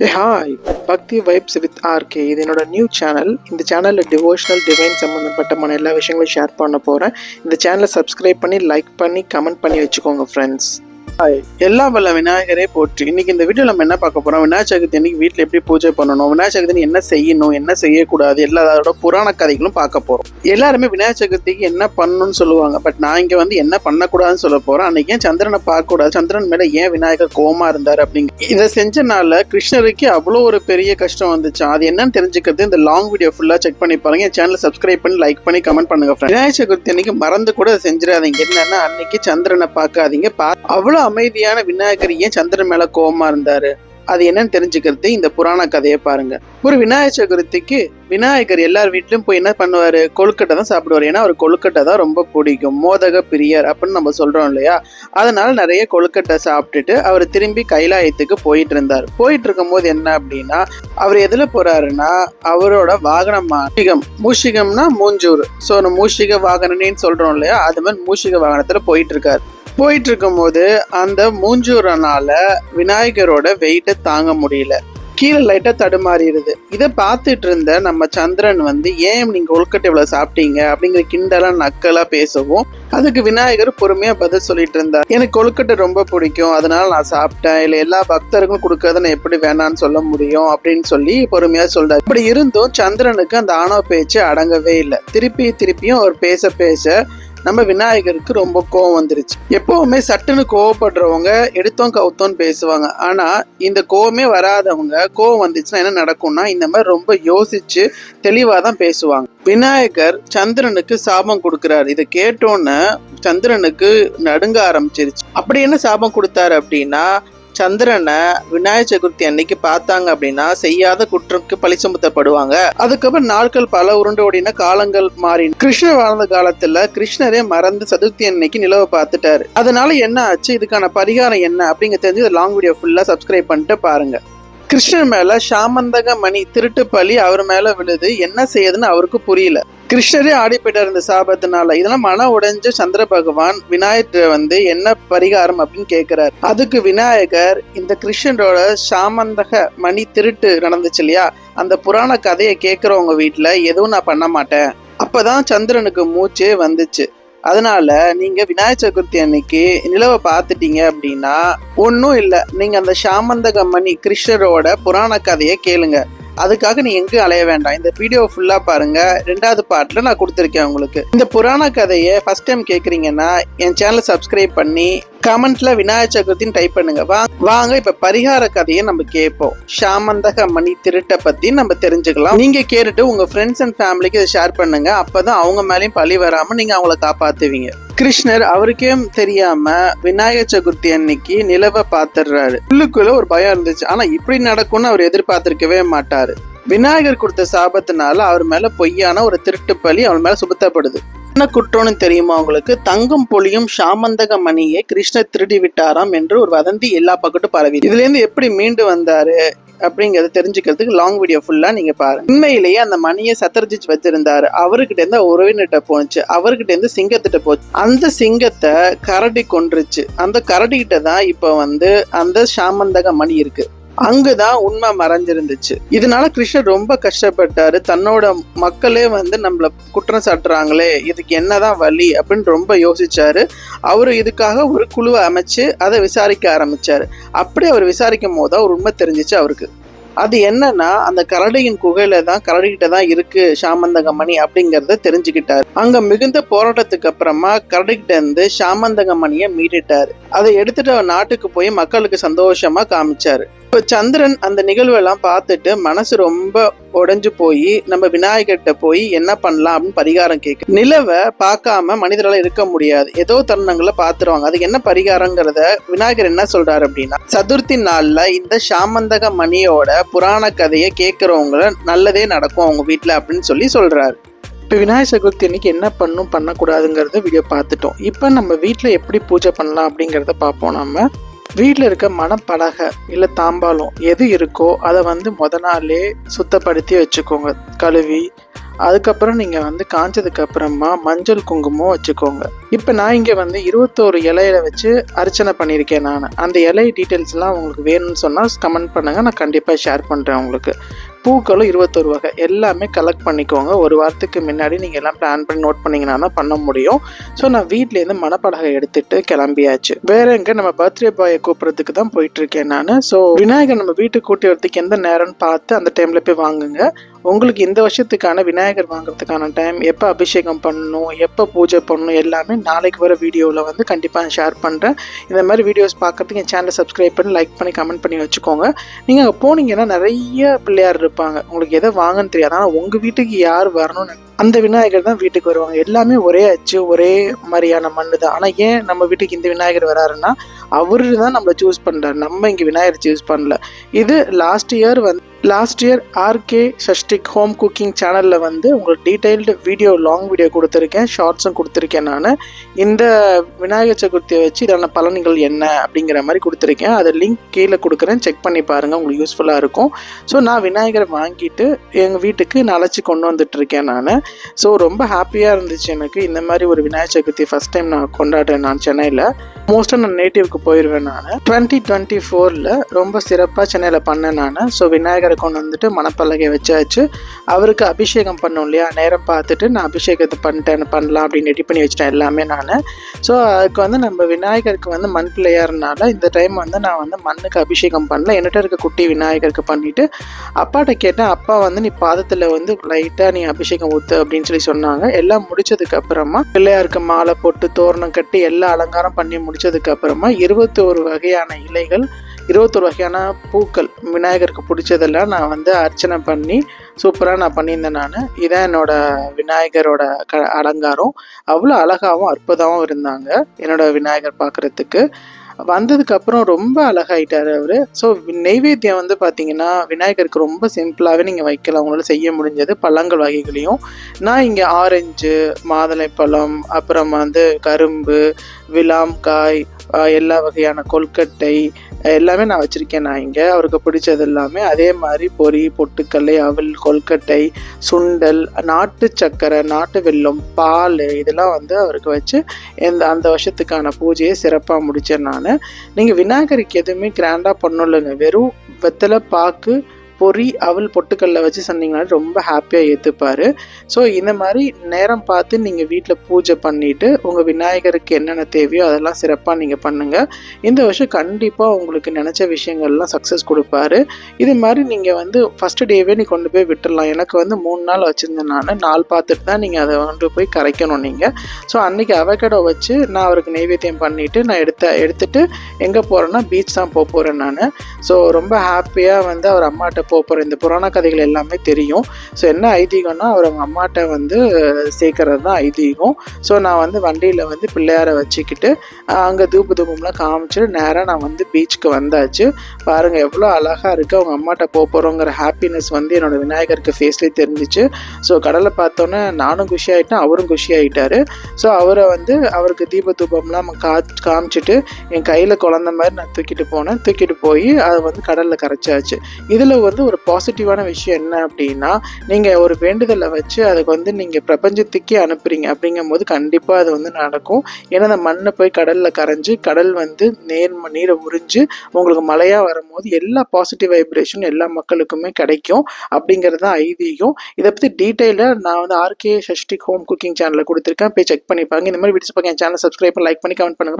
A hi Bhakti vibes with RK இது என்னோட new channel இந்த சேனலில் டிவோஷனல் டிவைன் சம்மந்தப்பட்டமான எல்லா விஷயங்களும் ஷேர் பண்ண போகிறேன் இந்த சேனலை சப்ஸ்கிரைப் பண்ணி லைக் பண்ணி கமெண்ட் பண்ணி வச்சுக்கோங்க ஃப்ரெண்ட்ஸ் ஹாய் எல்லா வல்ல விநாயகரே போற்றி. இன்னைக்கு இந்த வீடியோ நம்ம என்ன பார்க்க போறோம்? விநாயகர் சதுர்த்தி அன்னைக்கு வீட்டில் எப்படி பூஜை பண்ணணும்? விநாயகர் சதுர்த்தி என்ன செய்யணும்? என்ன செய்யக்கூடாது? எல்லா அதோட புராண கதைகளும் பார்க்க போறோம். எல்லாருமே விநாயகர் சதுர்த்திக்கு என்ன பண்ணணும்னு சொல்லுவாங்க. பட் நான் இங்க வந்து என்ன பண்ணக்கூடாதுன்னு சொல்ல போறேன். அன்னைக்கு ஏன் சந்திரனை பார்க்க கூடாது சந்திரன் மேல ஏன் விநாயகர் கோமா இருந்தார் அப்படிங்க? இதை செஞ்சனால கிருஷ்ணருக்கு அவ்வளோ ஒரு பெரிய கஷ்டம் வந்துச்சு. அது என்னன்னு தெரிஞ்சுக்கிறது இந்த லாங் வீடியோ ஃபுல்லா செக் பண்ணி பாருங்க. என் சேனல் சப்ஸ்கிரைப் பண்ணி லைக் பண்ணி கமெண்ட் பண்ணுங்க விநாயகர் சதுர்த்தி அன்னைக்கு மறந்து கூட செஞ்சிடாதீங்க. என்னன்னா அன்னைக்கு சந்திரனை பார்க்காதீங்க. பா அவ்வளோ அமைதியான விநாயகர் ஏன் சந்திரன் மேல கோபமா இருந்தாரு? அது என்னன்னு தெரிஞ்சுக்கிறது இந்த புராண கதையை பாருங்க. ஒரு விநாயகர் சதுர்த்திக்கு விநாயகர் எல்லார் வீட்லயும் போய் என்ன பண்ணுவாரு? கொழுக்கட்டை தான் சாப்பிடுவாரு. ஏன்னா அவர் கொழுக்கட்டை தான் ரொம்ப பிடிக்கும். மோதக பிரியர் அப்படின்னு நம்ம சொல்றோம் இல்லையா? அதனால நிறைய கொழுக்கட்டை சாப்பிட்டுட்டு அவர் திரும்பி கைலாயத்துக்கு போயிட்டு இருந்தார். போயிட்டு இருக்கும் போது என்ன அப்படின்னா அவர் எதுல போறாருன்னா அவரோட வாகனம் மூஷிகம். மூஷிகம்னா மூஞ்சூர். ஸோ மூஷிக வாகனன்னு சொல்றோம் இல்லையா? அது மாதிரி மூஷிக வாகனத்துல போயிட்டு இருக்காரு. போயிட்டு இருக்கும்போது அந்த மூஞ்சூரனால விநாயகரோட வெயிட்டை தாங்க முடியல. கீழே லைட்டா தடுமாறிடுது. இதை பார்த்துட்டு இருந்த நம்ம சந்திரன் வந்து ஏன் நீங்க உள்கட்டை இவ்வளவு சாப்பிட்டீங்க? அப்படிங்கிற கிண்டலா நக்கலா பேசவும் அதுக்கு விநாயகர் பொறுமையா பதில் சொல்லிட்டு இருந்தார் எனக்கு கொழுக்கட்டை ரொம்ப பிடிக்கும். அதனால நான் சாப்பிட்டேன். இல்ல எல்லா பக்தருக்கும் கொடுக்கறத நான் எப்படி வேணாம்னு சொல்ல முடியும்? அப்படின்னு சொல்லி பொறுமையா சொல்றாரு. இப்படி இருந்தும் சந்திரனுக்கு அந்த ஆணவ பேச்சு அடங்கவே இல்லை. திருப்பி திருப்பியும் அவர் பேச பேச நம்ம விநாயகருக்கு ரொம்ப கோவம் வந்துருச்சு. எப்பவுமே சட்டுன்னு கோவப்படுறவங்க எடுத்தோம் கவுத்தோன்னு பேசுவாங்க. ஆனா இந்த கோவமே வராதவங்க கோவம் வந்துச்சுன்னா என்ன நடக்கும்னா இந்த மாதிரி ரொம்ப யோசிச்சு தெளிவா தான் பேசுவாங்க. விநாயகர் சந்திரனுக்கு சாபம் கொடுக்கிறார். இதை கேட்டோன்னே சந்திரனுக்கு நடுங்க ஆரம்பிச்சிருச்சு. அப்படி என்ன சாபம் கொடுத்தாரு அப்படின்னா சந்திரனை விநாயகர் சதுர்த்தி அன்னைக்கு பார்த்தாங்க அப்படின்னா செய்யாத குற்றத்துக்கு பழி சுமத்தப்படுவாங்க. அதுக்கப்புறம் நாட்கள் பல உருண்டு ஓடின காலங்கள் மாறி கிருஷ்ணர் வாழ்ந்த காலத்துல கிருஷ்ணரே மறந்து சதுர்த்தி அன்னைக்கு நிலவை பார்த்துட்டாரு. அதனால என்ன ஆச்சு? இதுக்கான பரிகாரம் என்ன? அப்படிங்க தெரிஞ்சு லாங் வீடியோ ஃபுல்லா சப்ஸ்கிரைப் பண்ணிட்டு பாருங்க. கிருஷ்ணன் மேல சாமந்தக மணி திருட்டு பழி அவர் மேல விழுது. என்ன செய்யுதுன்னு அவருக்கு புரியல. கிருஷ்ணரே ஆடி போயிட்டார் இந்த சாபத்தினால. இதெல்லாம் மன உடைஞ்ச சந்திர பகவான் விநாயகர் வந்து என்ன பரிகாரம் அப்படின்னு கேக்குறாரு. அதுக்கு விநாயகர் இந்த கிருஷ்ணரோட சாமந்தக மணி திருட்டு நடந்துச்சு இல்லையா? அந்த புராண கதையை கேட்குறவங்க வீட்டுல எதுவும் நான் பண்ண மாட்டேன். அப்பதான் சந்திரனுக்கு மூச்சே வந்துச்சு. அதனால நீங்க விநாயகர் சதுர்த்தி அன்னைக்கு நிலவை பார்த்துட்டீங்க அப்படின்னா ஒன்றும் இல்லை. நீங்க அந்த சாமந்தக மணி கிருஷ்ணரோட புராண கதையை கேளுங்க. அதுக்காக நீ எங்கேயும் அலைய வேண்டாம். இந்த வீடியோ ஃபுல்லா பாருங்க. ரெண்டாவது பாட்டில் நான் கொடுத்துருக்கேன் உங்களுக்கு. இந்த புராண கதையை ஃபர்ஸ்ட் டைம் கேட்குறீங்கன்னா என் சேனலை சப்ஸ்கிரைப் பண்ணி கமெண்ட்ல விநாயகர் சதுர்த்தின்னு டைப் பண்ணுங்க. வா- வாங்க இப்ப பரிகார கதையை நம்ம கேட்போம். ஷாமந்தக மணி திருட்டை பத்தி நம்ம தெரிஞ்சுக்கலாம். நீங்க கேட்டுட்டு உங்க ஃப்ரெண்ட்ஸ் அண்ட் ஃபேமிலிக்கு இதை ஷேர் பண்ணுங்க. அப்பதான் அவங்க மேலேயும் பழி வராம நீங்க அவங்கள காப்பாத்துவீங்க. கிருஷ்ணர் அவருக்கே தெரியாம விநாயகர் சதுர்த்தி அன்னைக்கு நிலவை பாத்துடுறாரு உள்ளுக்குள்ள ஒரு பயம் இருந்துச்சு. ஆனா இப்படி நடக்கும்னு அவர் எதிர்பார்த்திருக்கவே மாட்டாரு. விநாயகர் கொடுத்த சாபத்தினால அவர் மேல பொய்யான ஒரு திருட்டு பழி அவர் மேல சுமத்தப்படுது. என்ன குற்றம்னு தெரியுமா உங்களுக்கு? தங்கம் பொழியும் சாமந்தக மணியை கிருஷ்ணர் திருடி விட்டாராம் என்று ஒரு வதந்தி எல்லா பக்கட்டும் பரவி. இதுல இருந்து எப்படி மீண்டு வந்தாரு அப்படிங்கறத தெரிஞ்சுக்கிறதுக்கு லாங் வீடியோ ஃபுல்லா நீங்க பாருங்க. உண்மையிலேயே அந்த மணியை சத்தர்ஜிச்சு வச்சிருந்தாரு. அவர்கிட்ட இருந்து உறவினர்கிட்ட போனுச்சு அவர்கிட்ட இருந்து சிங்கத்திட்ட போச்சு. அந்த சிங்கத்தை கரடி கொன்றுச்சு. அந்த கரடி கிட்ட தான் இப்ப வந்து அந்த சாமந்தக மணி இருக்கு. அங்குதான் உண்மை மறைஞ்சிருந்துச்சு. இதனால கிருஷ்ணர் ரொம்ப கஷ்டப்பட்டாரு. தன்னோட மக்களே வந்து நம்மள குற்றம் சாட்டுறாங்களே இதுக்கு என்னதான் வழி அப்படின்னு ரொம்ப யோசிச்சாரு. அவரு இதுக்காக ஒரு குழுவை அமைச்சு அதை விசாரிக்க ஆரம்பிச்சாரு. அப்படி அவர் விசாரிக்கும் போது அவர் ஒரு உண்மை தெரிஞ்சிச்சு அவருக்கு. அது என்னன்னா அந்த கரடியின் குகையில தான் கரடிகிட்ட தான் இருக்கு சாமந்தகமணி அப்படிங்கறத தெரிஞ்சுக்கிட்டாரு. அங்க மிகுந்த போராட்டத்துக்கு அப்புறமா கரடிகிட்ட இருந்து சாமந்தகமணியை மீட்டுட்டாரு அதை எடுத்துட்டு அவர் நாட்டுக்கு போய் மக்களுக்கு சந்தோஷமா காமிச்சாரு. இப்போ சந்திரன் அந்த நிகழ்வெல்லாம் பார்த்துட்டு மனசு ரொம்ப உடஞ்சு போய் நம்ம விநாயகர்கிட்ட போய் என்ன பண்ணலாம் அப்படின்னு பரிகாரம் கேட்கு நிலவை பார்க்காம மனிதரால இருக்க முடியாது. ஏதோ தருணங்களை பார்த்துருவாங்க. அதுக்கு என்ன பரிகாரங்கிறத விநாயகர் என்ன சொல்றாரு அப்படின்னா சதுர்த்தி நாள்ல இந்த சாமந்தக மணியோட புராண கதையை கேட்கறவங்கள நல்லதே நடக்கும் அவங்க வீட்டில் அப்படின்னு சொல்லி சொல்றாரு. இப்போ விநாயகர் சதுர்த்தி அன்னைக்கு என்ன பண்ணும் பண்ணக்கூடாதுங்கிறத வீடியோ பார்த்துட்டோம். இப்போ நம்ம வீட்டில் எப்படி பூஜை பண்ணலாம் அப்படிங்கிறத பார்ப்போம் நம்ம வீட்டில் இருக்க மணப்பலகை இல்லை தாம்பாலம் எது இருக்கோ அதை வந்து முத நாளே சுத்தப்படுத்தி வச்சுக்கோங்க. கழுவி அதுக்கப்புறம் நீங்கள் வந்து காஞ்சதுக்கு அப்புறமா மஞ்சள் குங்குமம் வச்சுக்கோங்க. இப்போ நான் இங்கே வந்து இருபத்தோரு இலையில வச்சு அர்ச்சனை பண்ணியிருக்கேன் நான். அந்த இலை டீட்டெயில்ஸ்லாம் உங்களுக்கு வேணும்னு சொன்னால் கமெண்ட் பண்ணுங்கள் நான் கண்டிப்பாக ஷேர் பண்ணுறேன் உங்களுக்கு. பூக்களும் இருபத்தொரு வகை. எல்லாமே கலெக்ட் பண்ணிக்கோங்க. ஒரு வாரத்துக்கு முன்னாடி நீங்கள் எல்லாம் பிளான் பண்ணி நோட் பண்ணிங்கன்னா தான் பண்ண முடியும். ஸோ நான் வீட்லேருந்து மனப்பலகை எடுத்துட்டு கிளம்பியாச்சு. வேற எங்கே நம்ம பர்த்டே பாயை கூப்பிட்றதுக்கு தான் போயிட்டுருக்கேன் நான். ஸோ விநாயகர் நம்ம வீட்டுக்கு கூட்டி வரதுக்கு எந்த நேரம்னு பார்த்து அந்த டைமில் போய் வாங்குங்க. உங்களுக்கு இந்த வருஷத்துக்கான விநாயகர் வாங்குறதுக்கான டைம் எப்போ அபிஷேகம் பண்ணணும் எப்போ பூஜை பண்ணணும் எல்லாமே நாளைக்கு வர வீடியோவில் வந்து கண்டிப்பாக ஷேர் பண்ணுறேன் இந்த மாதிரி வீடியோஸ் பார்க்குறதுக்கு என் சேனலை சப்ஸ்கிரைப் பண்ணி லைக் பண்ணி கமெண்ட் பண்ணி வச்சுக்கோங்க. நீங்கள் அங்கே போனீங்கன்னா நிறைய பிள்ளையார் இருப்பாங்க. உங்களுக்கு எதை வாங்கன்னு தெரியாது. ஆனால் உங்கள் வீட்டுக்கு யார் வரணும்னு அந்த விநாயகர் தான் வீட்டுக்கு வருவாங்க. எல்லாமே ஒரே அச்சு ஒரே மாதிரியான மண்ணு தான். ஆனால் ஏன் நம்ம வீட்டுக்கு இந்த விநாயகர் வராருன்னா அவரு தான் நம்மளை சூஸ் பண்ணுறாரு நம்ம இங்கே விநாயகர் சூஸ் பண்ணல. இது லாஸ்ட் இயர் வந்து லாஸ்ட் இயர் ஆர்கே சஷ்டிக் ஹோம் குக்கிங் சேனலில் வந்து உங்களுக்கு டீட்டெயில்டு வீடியோ லாங் வீடியோ கொடுத்துருக்கேன். ஷார்ட்ஸும் கொடுத்துருக்கேன் நான். இந்த விநாயகர் சதுர்த்தியை வச்சு இதான பலன்கள் என்ன அப்படிங்கிற மாதிரி கொடுத்துருக்கேன். அதை லிங்க் கீழே கொடுக்குறேன். செக் பண்ணி பாருங்கள் உங்களுக்கு யூஸ்ஃபுல்லாக இருக்கும். ஸோ நான் விநாயகரை வாங்கிட்டு எங்கள் வீட்டுக்கு நான் அழைச்சி கொண்டு வந்துட்டுருக்கேன் நான். ஸோ ரொம்ப ஹாப்பியாக இருந்துச்சு எனக்கு. இந்த மாதிரி ஒரு விநாயகர் சதுர்த்தி ஃபஸ்ட் டைம் நான் கொண்டாடுறேன் நான் சென்னையில். மோஸ்ட்டாக நான் நேட்டிவ்க்கு போயிடுவேன் நான். டுவெண்ட்டி டுவெண்ட்டி ஃபோரில் ரொம்ப சிறப்பாக சென்னையில் பண்ணேன் நான். ஸோ விநாயகரை கொண்டு வந்துட்டு மணப்பலகை வச்சாச்சு. அவருக்கு அபிஷேகம் பண்ணோம் இல்லையா? நேரம் பார்த்துட்டு நான் அபிஷேகத்தை பண்ணிட்டேன் பண்ணலாம் அப்படின்னு ரெடி பண்ணி வச்சிட்டேன் எல்லாமே நான். ஸோ அதுக்கு வந்து நம்ம விநாயகருக்கு வந்து மண் பிள்ளையாருனால இந்த டைம் வந்து நான் வந்து மண்ணுக்கு அபிஷேகம் பண்ணல. என்கிட்ட இருக்க குட்டி விநாயகருக்கு பண்ணிட்டு அப்பாட்ட கேட்டேன் அப்பா வந்து நீ பாதத்தில் வந்து லைட்டாக நீ அபிஷேகம் ஊத்து அப்படின்னு சொல்லி சொன்னாங்க. எல்லாம் முடிச்சதுக்கு அப்புறமா பிள்ளையாருக்கு மாலை போட்டு தோரணம் கட்டி எல்லா அலங்காரம் பண்ணி முடிச்சதுக்கு அப்புறமா இருபத்தோரு வகையான இலைகள் இருபத்தொரு வகையான பூக்கள் விநாயகருக்கு பிடிச்சதெல்லாம் நான் வந்து அர்ச்சனை பண்ணி சூப்பராக நான் பண்ணியிருந்தேன் நான். இதான் என்னோட விநாயகரோட க அலங்காரம். அவ்வளோ அழகாகவும் அற்புதமாகவும் இருந்தாங்க என்னோட விநாயகர் பார்க்குறதுக்கு வந்ததுக்கப்புறம் ரொம்ப அழகாயிட்டார் அவர். ஸோ நெய்வேத்தியம் வந்து பார்த்தீங்கன்னா விநாயகருக்கு ரொம்ப சிம்பிளாகவே நீங்கள் வைக்கலாம். அவங்களால செய்ய முடிஞ்சது பழங்கள் வகைகளையும். நான் இங்கே ஆரஞ்சு மாதுளை பழம் அப்புறம் வந்து கரும்பு விளாம்காய் எல்லா வகையான கொல்கட்டை எல்லாமே நான் வச்சுருக்கேன் நான் இங்கே. அவருக்கு பிடிச்சது எல்லாமே அதே மாதிரி பொரி பொட்டுக்கல்லை அவல் கொல்கட்டை சுண்டல் நாட்டு சக்கரை நாட்டு வெல்லம் பால் இதெல்லாம் வந்து அவருக்கு வச்சு இந்த அந்த வருஷத்துக்கான பூஜையை சிறப்பாக முடித்தேன் நான். நீங்கள் விநாயகருக்கு எதுவுமே கிராண்டாக பண்ணலைங்க வெறும் வெத்தலை பாக்கு பொறி அவள் பொட்டுக்கல்ல வச்சு சொன்னீங்கன்னா ரொம்ப ஹாப்பியாக ஏற்றுப்பார் ஸோ இந்த மாதிரி நேரம் பார்த்து நீங்கள் வீட்டில் பூஜை பண்ணிவிட்டு உங்கள் விநாயகருக்கு என்னென்ன தேவையோ அதெல்லாம் சிறப்பாக நீங்கள் பண்ணுங்கள் இந்த வருஷம் கண்டிப்பாக உங்களுக்கு நினச்ச விஷயங்கள்லாம் சக்ஸஸ் கொடுப்பாரு. இது மாதிரி நீங்கள் வந்து ஃபஸ்ட்டு டேவே நீ கொண்டு போய் விட்டுடலாம் எனக்கு வந்து மூணு நாள் வச்சுருந்தேன் நான் நாள் பார்த்துட்டு தான் நீங்கள் அதை கொண்டு போய் கரைக்கணும் நீங்கள் ஸோ அன்றைக்கி அவகடோ வச்சு நான் அவருக்கு நைவேத்தியம் பண்ணிவிட்டு நான் எடுத்த எடுத்துகிட்டு எங்கே போகிறேன்னா பீச் தான் போக போகிறேன் நான். ஸோ ரொம்ப ஹாப்பியாக வந்து அவர் அம்மாட்ட போகிற இந்த புராண கதைகள் எல்லாமே தெரியும். ஸோ என்ன ஐதீகம்னா அவர் அவங்க அம்மாட்ட வந்து சேர்க்கறது தான் ஐதீகம். ஸோ நான் வந்து வண்டியில் வந்து பிள்ளையாரை வச்சுக்கிட்டு அங்கே தூப்பு தூபம்லாம் காமிச்சிட்டு நேராக நான் வந்து பீச்சுக்கு வந்தாச்சு. பாருங்கள் எவ்வளோ அழகாக இருக்குது அவங்க அம்மாட்ட போக போகிறோங்கிற ஹாப்பினஸ் வந்து என்னோடய விநாயகருக்கு ஃபேஸ்லேயே தெரிஞ்சிச்சு. ஸோ கடலை பார்த்தோன்னே நானும் குஷி ஆகிட்டேன் அவரும் குஷி ஆகிட்டாரு ஸோ அவரை வந்து அவருக்கு தீப தூபம்லாம் கா காமிச்சிட்டு என் கையில் குழந்த மாதிரி நான் தூக்கிட்டு போனேன். தூக்கிட்டு போய் அதை வந்து கடலில் கரைச்சாச்சு. இதில் ஒரு வந்து ஒரு பாசிட்டிவான விஷயம் என்ன அப்படின்னா நீங்கள் ஒரு வேண்டுதலை வச்சு அதுக்கு வந்து நீங்கள் பிரபஞ்சத்துக்கே அனுப்புறீங்க. அப்படிங்கும் போது கண்டிப்பாக அது வந்து நடக்கும். ஏன்னா அந்த மண்ணை போய் கடலில் கரைஞ்சி கடல் வந்து நேர் நீரை உறிஞ்சு உங்களுக்கு மழையாக வரும்போது எல்லா பாசிட்டிவ் வைப்ரேஷன் எல்லா மக்களுக்குமே கிடைக்கும். அப்படிங்கிறது தான் ஐதீகம். இதை பற்றி டீட்டெயிலாக நான் வந்து ஆர்கே ஷஷ்டிக் ஹோம் குக்கிங் சேனலில் கொடுத்துருக்கேன். போய் செக் பண்ணிப்பாங்க இந்த மாதிரி வீடியோஸ் பார்க்க என் சேனல் சப்ஸ்கிரைப் லைக் பண்ணி கமெண்ட் பண்ணுங்கள்